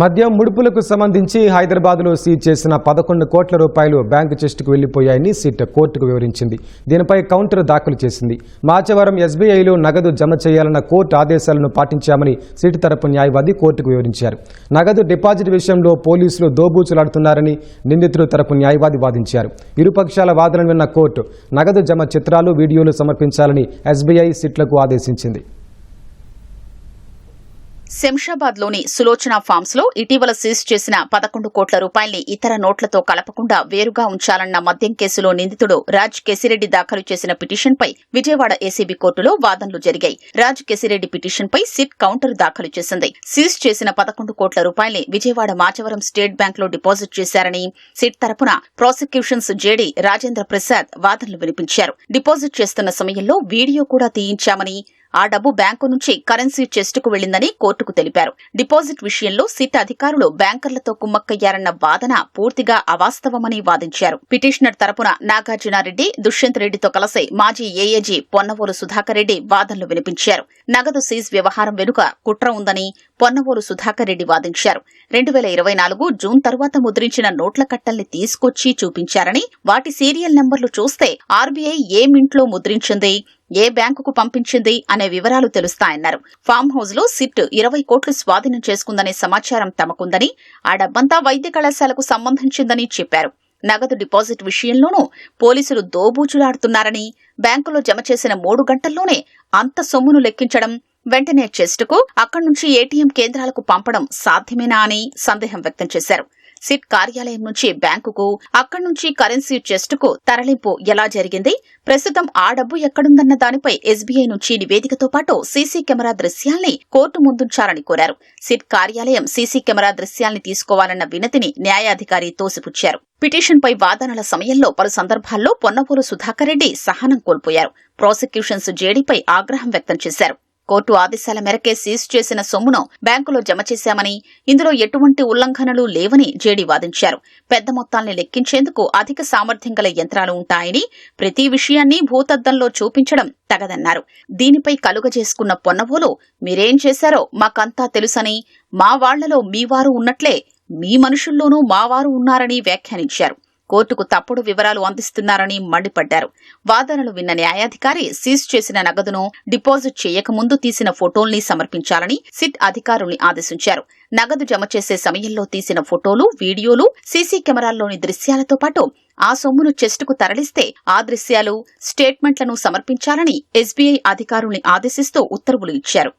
మద్యం ముడుపులకు సంబంధించి హైదరాబాద్లో సీజ్ చేసిన పదకొండు కోట్ల రూపాయలు బ్యాంకు చెస్టుకు వెళ్ళిపోయాయని సిట్ కోర్టుకు వివరించింది. దీనిపై కౌంటర్ దాఖలు చేసింది. మాచవరం ఎస్బీఐలో నగదు జమ చేయాలన్న కోర్టు ఆదేశాలను పాటించామని సిట్ తరపు న్యాయవాది కోర్టుకు వివరించారు. నగదు డిపాజిట్ విషయంలో పోలీసులు దోబూచులాడుతున్నారని నిందితుడు తరపు న్యాయవాది వాదించారు. ఇరుపక్షాల వాదనలు విన్న కోర్టు నగదు జమ చిత్రాలు వీడియోలు సమర్పించాలని ఎస్బీఐ సిట్లకు ఆదేశించింది. శంషాబాద్లోని సులోచన ఫార్మ్స్లో ఇటీవల సీజ్ చేసిన పదకొండు కోట్ల రూపాయల్ని ఇతర నోట్లతో కలపకుండా వేరుగా ఉంచాలన్న మద్యం కేసులో నిందితుడు రాజ్ కెసిరెడ్డి దాఖలు చేసిన పిటిషన్ పై విజయవాడ ఏసీబీ కోర్టులో వాదనలు జరిగాయి. రాజ్ కెసిరెడ్డి పిటిషన్ పై సిట్ కౌంటర్ దాఖలు చేసింది. సీజ్ చేసిన పదకొండు కోట్ల రూపాయల్ని విజయవాడ మాచవరం స్టేట్ బ్యాంక్లో డిపాజిట్ చేశారని సిట్ తరపున ప్రాసిక్యూషన్స్ జేడీ రాజేంద్ర ప్రసాద్ వాదనలు వినిపించారు. డిపాజిట్ చేస్తున్న సమయంలో వీడియో కూడా తీయించామని ఆ డబ్బు బ్యాంకు నుంచి కరెన్సీ చెస్టుకు వెళ్ళిందని కోర్టుకు తెలిపారు. డిపాజిట్ విషయంలో సిట్ అధికారులు బ్యాంకర్లతో కుమ్మక్కయ్యారన్న వాదన పూర్తిగా అవాస్తవమని వాదించారు. పిటిషనర్ తరపున నాగార్జునారెడ్డి దుష్యంత్ రెడ్డితో కలిసి మాజీ ఏఏజీ పొన్నవోలు సుధాకర్ రెడ్డి వాదనలు వినిపించారు. నగదు సీజ్ వ్యవహారం వెనుక కుట్ర ఉందని పొన్నవోలు సుధాకర్ రెడ్డి వాదించారు. రెండు వేల ఇరవై నాలుగు జూన్ తరువాత ముద్రించిన నోట్ల కట్టల్ని తీసుకొచ్చి చూపించారని వాటి సీరియల్ నెంబర్లు చూస్తే ఆర్బీఐ ఏ మింట్లో ముద్రించింది? ఏ బ్యాంకుకు పంపించింది అనే వివరాలు తెలుస్తాయన్నారు. ఫామ్ హౌస్లో సిట్ ఇరవై కోట్లు స్వాధీనం చేసుకుందనే సమాచారం తమకుందని ఆ డబ్బంతా వైద్య కళాశాలకు సంబంధించిందని చెప్పారు. నగదు డిపాజిట్ విషయంలోనూ పోలీసులు దోబూచులాడుతున్నారని బ్యాంకులో జమ చేసిన మూడు గంటల్లోనే అంత సొమ్మును లెక్కించడం వెంటనే చెస్టుకు అక్కడి నుంచి ఏటీఎం కేంద్రాలకు పంపడం సాధ్యమేనా అని సందేహం వ్యక్తం చేశారు. సిట్ కార్యాలయం నుంచి బ్యాంకుకు అక్కడి నుంచి కరెన్సీ చెస్టుకు తరలింపు ఎలా జరిగింది? ప్రస్తుతం ఆ డబ్బు ఎక్కడుందన్న దానిపై ఎస్బీఐ నుంచి నివేదికతో పాటు సీసీ కెమెరా దృశ్యాల్ని కోర్టు ముందుంచాలని కోరారు. సిట్ కార్యాలయం సీసీ కెమెరా దృశ్యాల్ని తీసుకోవాలన్న వినతిని న్యాయాధికారి తోసిపుచ్చారు. పిటిషన్పై వాదనల సమయంలో పలు సందర్భాల్లో పొన్నపూరు సుధాకర్ రెడ్డి సహనం కోల్పోయారు. ప్రాసిక్యూషన్స్ జేడీపై ఆగ్రహం వ్యక్తం చేశారు. కోర్టు ఆదేశాల మేరకే సీజ్ చేసిన సొమ్మును బ్యాంకులో జమ చేశామని ఇందులో ఎటువంటి ఉల్లంఘనలు లేవని జేడీ వాదించారు. పెద్ద మొత్తాల్ని లెక్కించేందుకు అధిక సామర్థ్యం గల యంత్రాలు ఉంటాయని ప్రతి విషయాన్ని భూతద్దంలో చూపించడం తగదన్నారు. దీనిపై కలుగజేసుకున్న పొన్నవోలు మీరేం చేశారో మాకంతా తెలుసని మా వాళ్ళలో మీ వారు ఉన్నట్లే మీ మనుషుల్లోనూ మావారు ఉన్నారని వ్యాఖ్యానించారు. కోర్టుకు తప్పుడు వివరాలు అందిస్తున్నారని మండిపడ్డారు. వాదనలు విన్న న్యాయాధికారి సీజ్ చేసిన నగదును డిపాజిట్ చేయకముందు తీసిన ఫోటోల్ని సమర్పించాలని సిట్ అధికారుల్ని ఆదేశించారు. నగదు జమ చేసే సమయంలో తీసిన ఫోటోలు వీడియోలు సీసీ కెమెరాల్లోని దృశ్యాలతో పాటు ఆ సొమ్మును చెస్టుకు తరలిస్తే ఆ దృశ్యాలు స్టేట్మెంట్లను సమర్పించాలని ఎస్బీఐ అధికారుల్ని ఆదేశిస్తూ ఉత్తర్వులు ఇచ్చారు.